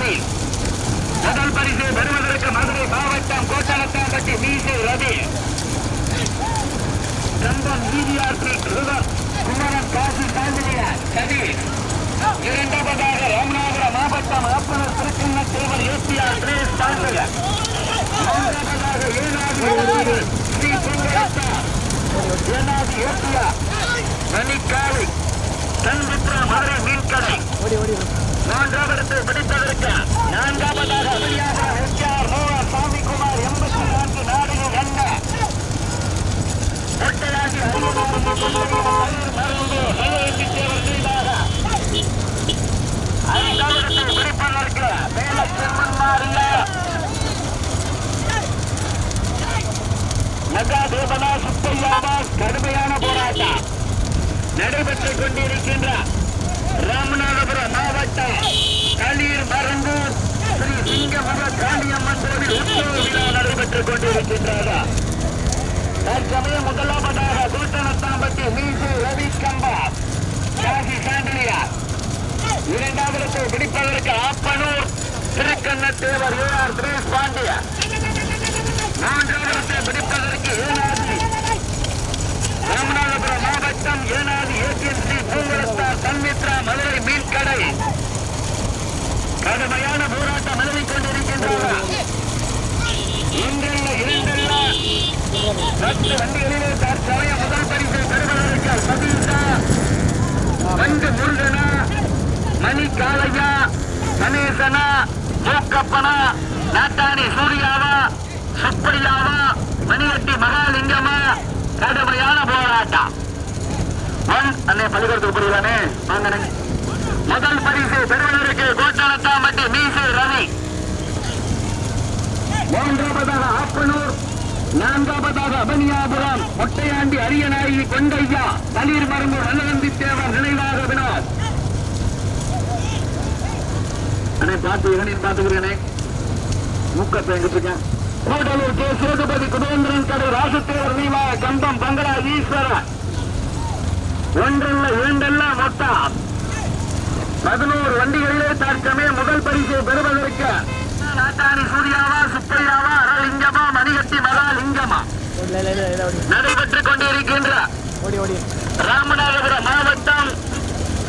கோட்டனத்தாம்பட்டி முதல் பரிசு பெறுவதற்கு மதுரை மாவட்டம் கோட்டனத்தாம்பட்டி மீசு ரவி கம்பம் இடிஆர்பி குமரன் காசி சாந்தினியார் சதீஷ் இரண்டாவதாக ராமநாதபுரம் மாவட்டம் ஆப்பனர் திருச்சின்ன தேவர் ஏசியார் திரேஷ் தாண்டல மூன்றாவதாக ஏனாதி ஸ்ரீ சுந்தரத்தா ஏனாதி ஏசியா மணிக்காளி. சண்முத்ரா மதுரை மீன்கடை. மூன்றாவது பிடித்ததற்கு நான்காவதாக அபியாபுரம் எஸ்ஆர் மோகன் சாமிக்குமார் எண்பத்தி நான்கு நாடுகள் என்ன ஒட்டையாகி ஐந்தாவிடத்தை பிடிப்பதற்கு மேலத்தில் முன்மாறிய மெகா தேவதா சுப்பையாவா கடுமையான போராட்டம் நடைபெற்றுக் கொண்டிருக்கின்ற ராமநாதபுரம் மாவட்டம் களீர் மருங்கூர் ஸ்ரீ சிங்கமுக காளியம்மன் கோவில் உற்சவ விழா நடைபெற்றுக் கொண்டிருக்கின்றது தற்சமயம் முதலாவதாக கூட்டணத்தாம்பட்டி மீசு ரவி கம்பா காசி சாண்டிலியா. இரண்டாவது பிடிப்பதற்கு ஆப்பனூர் திருக்கண்ணத்தேவர் ஏ ஆர் திரேஷ் பாண்டியா. மூன்றாவது பிடிப்பதற்கு ஏனாதி. ராமநாதபுரம் மாவட்டம் ஏனாதி ஏஜென்சி பூங்குளத்தார் சன்மித்ரா மதுரை மீன்கடை. கடுமையான போராட்டம் நிலவிக் கொண்டிருக்கின்றன இன்றல்ல இரண்டல்ல பத்து வண்டிகளிலே தற்சமயம் முதல் பரிசை பெறுவதற்கு சதீஷா மஞ்சு முருகனா மணி காளையா கணேசனா மூக்கப்பனா நாட்டாணி சூர்யாவா சுப்பையாவா மணிவட்டி மகாலிங்கமா கடுமையான போராட்டம். ஒன் அண்ணே பள்ளிக்கூடத்துக்கு புரியுதானே வாங்கண்ணே முதல் பரிசு பெறுவதற்கு மீசு ரவி. மூன்றாவதாக ஆப்பனூர் நான்காவதாக அபனியாபுரம் மொட்டையாண்டி அரியநாயகி கொண்டையா தளிர் மரும்பு நல்லநந்தி தேவர் நினைவாக வினோத் அண்ணே பார்த்து இவனையும் பார்த்துக்கிறேனே மூக்கத்தை எங்கிட்டு இருக்கேன். கூடலூர் கே. சேதுபதி குபேந்திரன் கடை ராசத்தேவர் நினைவாக கம்பம் பங்களா ஈஸ்வரன் ஒன்றல்ல இரண்டல்ல மொத்தம் பதினோரு வண்டிகளிலே தற்சமே முதல் பரிசை பெறுவதற்கு நாட்டாணி சூர்யாவா சுப்பையாவா அரலிங்கமா மணிகட்டி மகாலிங்கமா நடைபெற்றுக் கொண்டிருக்கின்ற ராமநாதபுரம் மாவட்டம்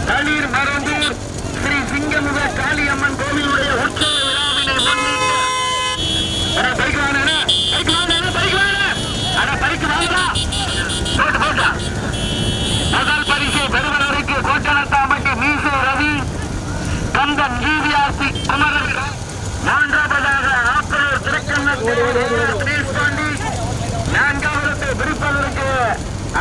தளிர் மரந்தூர் ஸ்ரீ சிங்கமுக காளியம்மன் கோவிலுடைய உற்சவ விழாவினை முன்னிட்டு அட, பைக் வாங்கண்ணே, பைக் வாங்கண்ணே, பைக் வாங்க. அட, பைக் வாங்கடா. போட்டு, போட்டு. முதல் பரிசை பெறுவதற்கு கோட்டனத்தாம்பட்டி மீசு ரவி கந்தன் ஜிவிஆர்சி குமரன் மூன்றாவதாக ஆப்பலூர் திருக்கண்ணத்தேவர் பாண்டி நான்காவது பிடிப்பதற்கு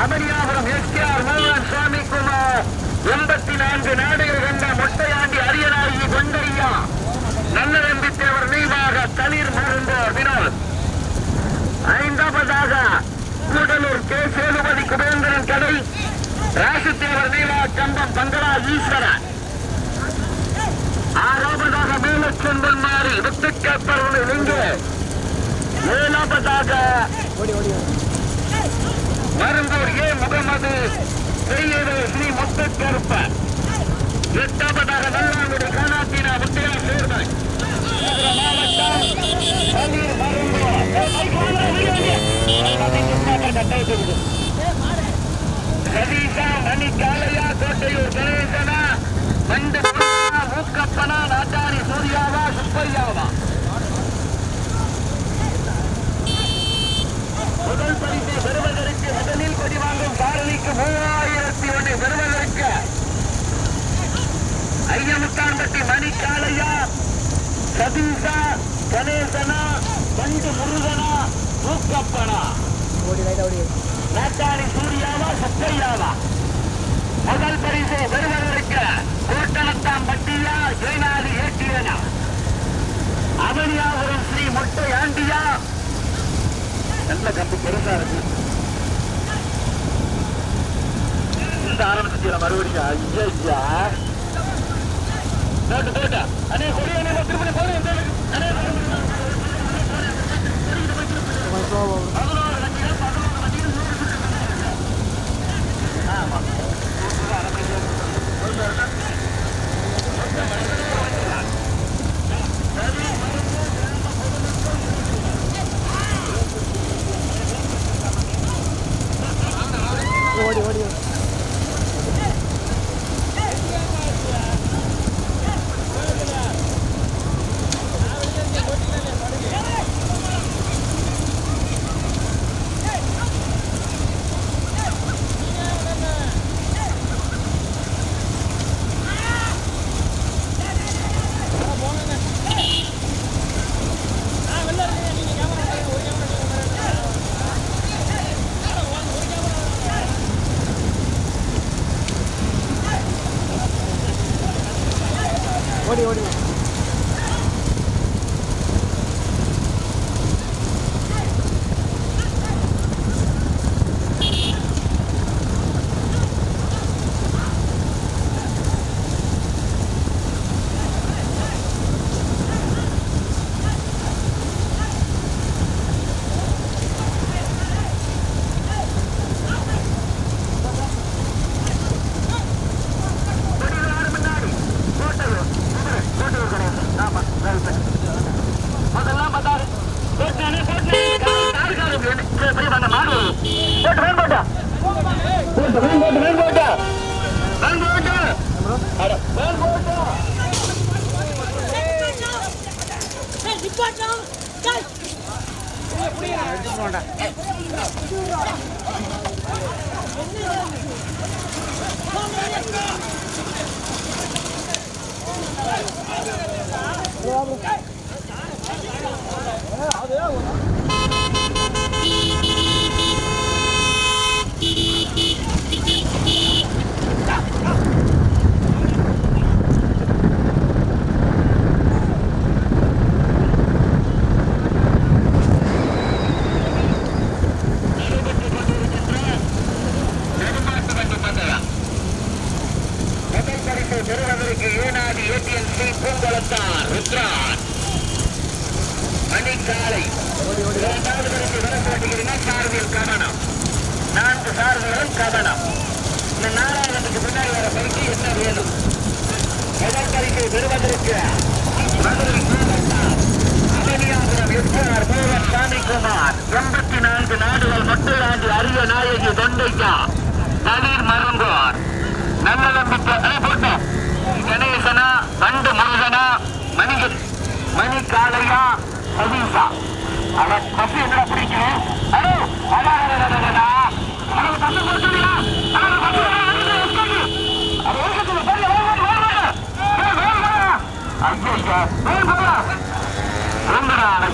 அமரியாபுரம் எஸ்கேஆர் மோகன் சுவாமி குமார் எண்பத்தி நான்கு நாடுகள் கண்ட மொட்டையாண்டி அரியநாயகி கொண்டையா நல்லதம்பி தேவர் நீவாக தளிர் மருந்தோர் வினோத் ஐந்தாவதாக கூடலூர் கே சேதுபதி குபேந்திரன் கடை ராசுத்தேவர் நீலா கம்பம் பங்களா ஈஸ்வரன் ஆறாவதாக மேலச்செந்தன் மாறி வித்துக்கப்பவர்கள் இங்கு ஏழாவதாக மருந்தூர் ஏ முகமது பெரியது ஸ்ரீ முத்துக்கருப்ப எட்டாவதாக நல்லாங்குடி கணா முத்தையா சேர்மன் மாவட்டம் பன்னீர் மருந்தூர் சதீஷா மணி காளையா கோட்டையூர் கணேசனா மண்டு மூக்கப்பனா நாட்டாணி சூர்யாவா சுப்பையாவா முதல் பரிசை பெறுவதற்கு முதலில் கொடி வாங்கும் காரணிக்கு மூவாயிரத்தி ஒன்று பெறுவதற்கு ஐயமுத்தான்பட்டி மணி காளையா சதீஷா கணேசனா மண்டு முருகனா மூக்கப்பனா நாட்டாணி சூர்யாவா சுப்பையாவா முதல் பரிசை பெறுவதற்கு கோட்டனத்தாம் பட்டியா ஜெயநாதி ஏட்டியனா அவனியாபுரம் ஸ்ரீ முட்டை ஆண்டியா? நல்ல கம்பு பெருசா இருக்கு. இந்த ஆரம்பிச்சு மறுபடியும் ஐயா போட்டு போட்டா அண்ணே கொடி அண்ணே திருப்பதி போறேன் அண்ணே பதினோரு வண்டிகள்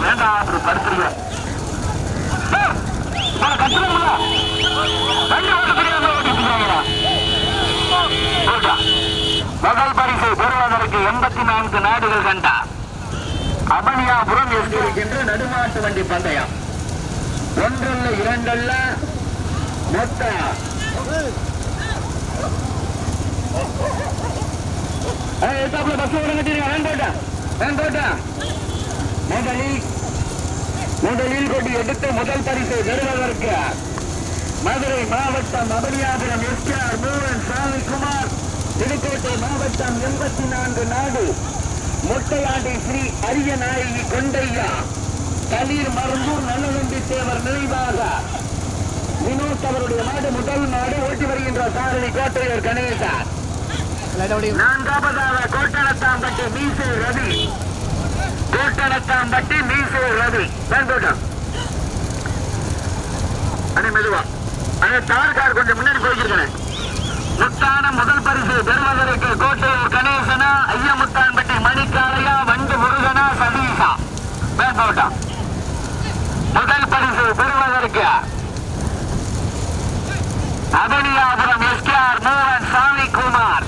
வேண்டாம் அப்படி படுத்துருங்க கட்டுறா வண்டி ஓட்ட தெரியாம ஓட்டிட்டு முதல் பரிசு பெறுவதற்கு எண்பத்தி நான்கு நாடுகள் கண்டா அபனியாபுரம் என்கின்ற நடுமாட்டு வண்டி பந்தயம் ஒன்றல்ல இரண்டல்ல மொத்த பஸ் ஓட கட்டிருங்க வேன் போட்டா வேன் போட்டா முதலில் முதலில் கொண்டு எடுத்து முதல் பரிசு பெறுவதற்கு மதுரை மாவட்டம் அபனியாபுரம் எஸ்ஆர் மூவன் சாமிக்குமார் புதுக்கோட்டை மாவட்டம் எண்பத்தி நான்கு நாடு மொட்டையாண்டி ஸ்ரீ அரியநாயகி கொண்டையா தலீர் மருந்தூர் நல்லதம்பி தேவர் நினைவாக. வினோத் அவருடைய நாடு முதல் நாடு ஓட்டி வருகின்ற சாரணி கோட்டையர் கணேசன் நான்காவதாக கோட்டனத்தாம்பட்டி மீசை ரவி. கோட்டனத்தாம்பட்டி மீசை ரவி. வேண்டோட்டம் அண்ணே மெதுவா. அண்ணே தார் கார் கொஞ்சம் முன்னாடி போய்க்கிறேன் முத்தான முதல் பரிசு பெறுவதற்கு கோட்டையூர் கணேசனா ஐயமுத்தான்பட்டி மணிக்காளையா வண்டு முருகனா சதீஷா. வேண்டோட்டம் முதல் பரிசு பெறுவதற்கு அதனியாபுரம் எஸ்கேஆர் மோகன் சாமி குமார்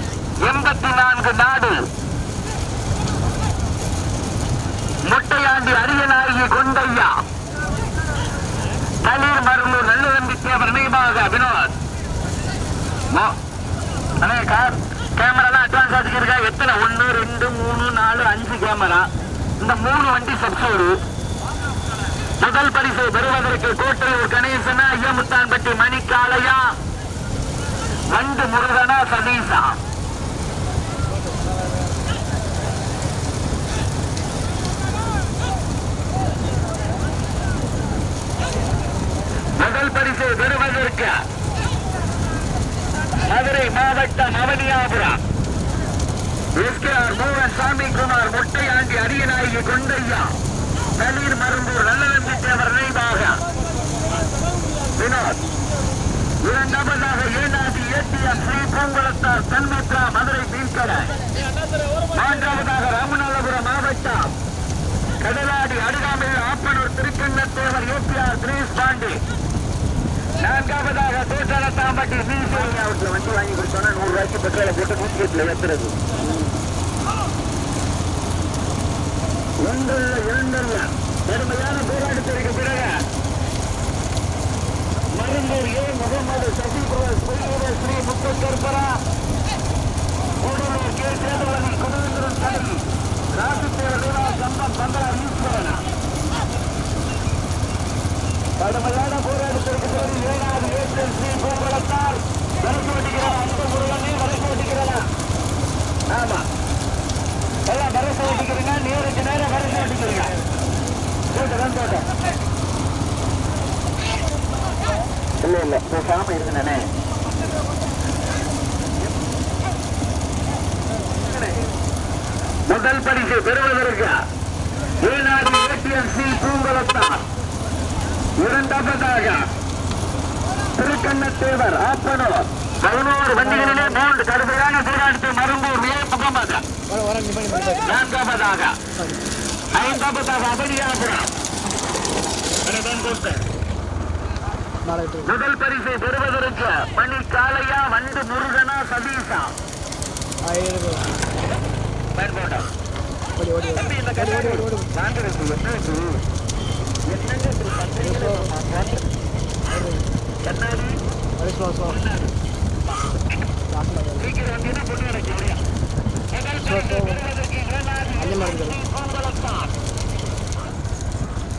எண்பத்தி நான்கு நாடு. முட்டையாண்டி அரியநாயகி கொண்டையா. தலீர் மருளூர் நல்லதம்பி தேவர் நினைவாக வினோத் அண்ணே கார் கேமராலாம் அட்வான்ஸ் ஆச்சுக்கிருக்கா? எத்தனை? ஒன்று ரெண்டு மூணு நாலு அஞ்சு கேமரா. இந்த மூணு வண்டி சப்சோடு முதல் பரிசு பெறுவதற்கு கோட்டையூர் கணேசனா ஐயமுத்தான்பட்டி மணிக்காளையா வண்டு முருகனா சதீஷா முதல் பரிசு பெறுவதற்கு மதுரை மாவட்டம் அவனியாபுரம். எஸ்கேஆர் மோகன் சாமி குமார் மொட்டையாண்டி அரியநாயகி கொண்டையா நலீர் மருந்தூர் நல்லதம்பி தேவர் நினைவாக வினோத். இரண்டாவதாக ஏனாதி ஏடிஎம் ஸ்ரீ பூங்குளத்தார் தன்மித்ரா மதுரை மீன்கடை. மூன்றாவதாக ராமநாதபுரம் மாவட்டம். கடலாடி அருகாமையில் ஆப்பனூர் திருக்கண்ணத்தேவர் ஏபிஆர் தினேஷ் பாண்டி. நான்காவதாக தோட்டரத்தாம்பட்டி சீசோனி அவர்களை வண்டி வாங்கி கொடுத்தோன்னா நூறு ரூபாய்க்கு பெட்ரோலை போட்டு நூற்றி எட்டுல ஏத்துறது ஒன்றல்ல இரண்டல்ல கடுமையான போராட்டத்திற்கு பிறகு மருந்தூர் ஏ முகமது சசிகுமார் ஸ்ரீ ஸ்ரீ முத்தக்கற்பரா கூடலூர் கே சேதுவதி குமரேந்திரன் கடன் ராசித்தேவ லீலா சம்பம் பந்தலா ஈஸ்வரனா கடுமையான போராட்டத்திற்கு பிறகு ஏழாவது ஏப்ரல் ஸ்ரீ பூங்குளத்தார் வழக்கு ஓட்டுகிறார் அந்த முருகனே வழக்கு ஓட்டுகிறாரா ஆமா. எல்லாம் வரசு ஓட்டிக்கிறீங்க நேருக்கு நேரம் வரசு ஓட்டிக்கிறீங்க போட்டதான் போட்டோம். இல்லை இல்லை. பேசாம இருந்தனே முதல் பரிசு பெறுவதற்கு ஏனாடி ஏடிஎம்சி பூங்குளத்தார் இரண்டாவதாக திருக்கண்ணத்தேவர் ஆப்பனூர் பதினோரு வண்டிகளிலே மூன்று கடுமையான போராட்டத்தை மரும்பூர் மே முகமது நான்காவதாக ஐந்தாவதாக அபடியாபுரம் முதல் பரிசை பெறுவதற்கு பனிக்காலையா காளையா வண்டு முருகனா சதீஷா. பயன்போட்டா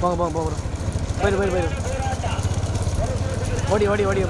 போங்க போங்க போங்க போயிரு போயிரு போயிரு ஓடி ஓடி ஓடி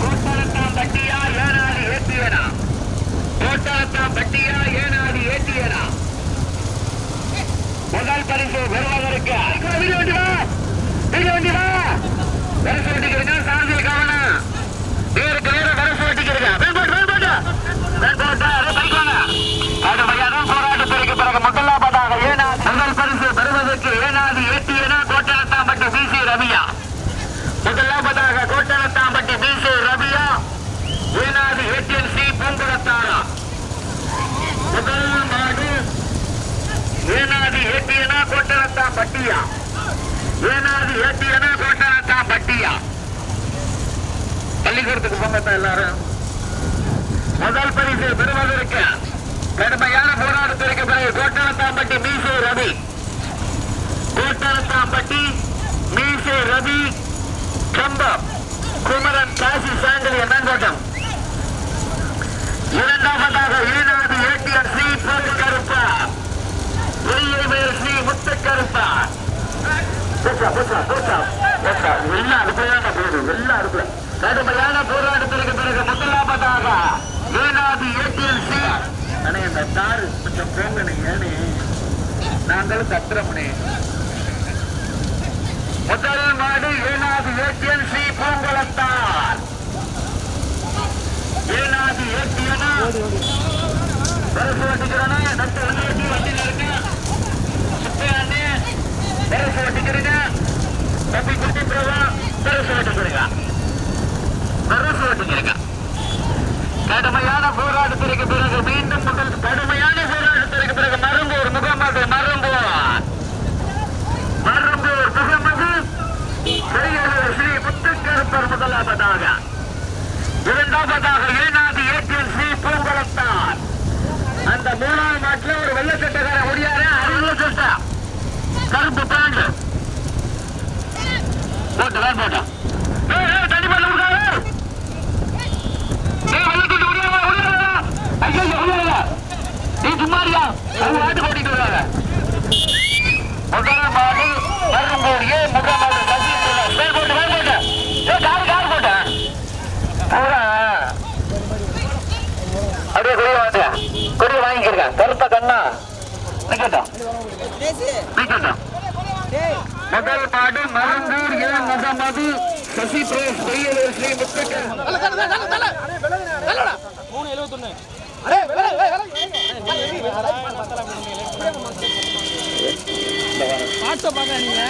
கோட்டாலத்தாம் பட்டியா ஏனாதி ஏத்தியனா கோட்டாலத்தாம் பட்டியா ஏனாதி ஏத்தியனா முதல் பரிசு பெறுவதற்கு வீடு வண்டி வா வீடு வண்டி வா வரசு வட்டிக்கிறீங்க சார்பில் கவனம் நேருக்கு நேரம் வரசு வட்டிக்கிறீங்க வேண்போட்டு வேண்போட்டு வேண்போட்டு அதே பைக்கான கடுமையான போராட்டத்திற்கு பிறகு முதலாவதாக ஏனா முதல் பரிசு பெறுவதற்கு ஏனாதி ஏத்தியனா கோட்டாலத்தாம்பட்டி பிசி ரவியா முதலாவதாக கோட்டலத்தாம்பட்டி பிசி ரவியா ஏனாதி ஏடிஎன்சி பூங்குளத்தாரா முதல் மாடு ஏனாதி ஏட்டியனா கோட்டலத்தாம் பட்டியா ஏனாதி ஏட்டியனா கோட்டலத்தாம் பட்டியா பள்ளிக்கூடத்துக்கு போங்கப்பா எல்லாரும். முதல் பரிசு பெறுவதற்கு கடுமையான போராட்டத்திற்கு பிறகு கோட்டலத்தாம்பட்டி மீசை ரவி. கோட்டலத்தாம்பட்டி மீசை ரவி கம்பம் குமரன் காசி சாங்கலி மேங்கோட்டம் இரண்டாவதாக ஈனாடு ஏடிஎம் சி பொது கருப்பா. பொறியியல் சி முத்து கருப்பா. புஷா புஷா புஷா புஷா எல்லாம் அதுக்குள்ள போகுது எல்லா அதுக்குள்ள கடுமையான போராட்டத்திற்கு பிறகு முதலாவதாக ஈனாதி ஏட்டியர் அண்ணே இந்த தாரு கொஞ்சம் போங்கண்ணே ஏனே. நாங்களும் கத்துறோம்னே முதல் மாடு ஏனாதி ஏட்டியன் ஸ்ரீ பூங்குளத்தார் ஏனாதி ஏட்டியனா பரிசு ஓட்டிக்கிறோன்னா நட்டு வண்டி ஓட்டி வண்டியில் இருக்க அண்ணே. பரிசு ஓட்டிக்கிறீங்க. தப்பி குட்டி பிரபா பரிசு ஓட்டிக்கிறீங்க பரிசு ஓட்டிக்கிறீங்க. கடுமையான போராட்டத்திற்கு பிறகு மீண்டும் முதல் கடுமையான போராட்டத்திற்கு பிறகு மரும்பூர் முகமது மரும்பூர் மரும்பூர் முகமது பெரியவர் ஸ்ரீ முத்துக்கருப்பர் முதலாவதாக இரண்டாவதாக ஏனாதி ஏற்றியல் ஸ்ரீ பூங்குளத்தார் அந்த மூணாவது மாட்டில் ஒரு வெள்ளச்சட்டக்கார ஒடியார அறுபது சட்ட கருப்பு பேண்ட் போட்டு வேன் போட்டா ஏய், ஏய், தண்ணி பண்ண விடாது ஏய் வெள்ளச்சட்டை ஒடியாரா ஒடியாரா ஐயோ ஒடியாரா நீ சும்மாரியா அவங்க ஆட்டு போட்டிட்டு வராங்க முதல் மாடு வரும்போது ஏன் முகமாடு சசிகுமார் வேன் போட்டு வேன் போட்டு ஏ கார் கார் போட்டேன் பூரா அப்படியே நிக்கட்டும். நிக்கட்டும். முதல் மருந்தூர் ஏ முகமது சசி பிரேஸ் பெரியலூர் ஸ்ரீ முத்துக்கு. மூணு எழுபத்தொன்னு ஆட்டோ நீங்க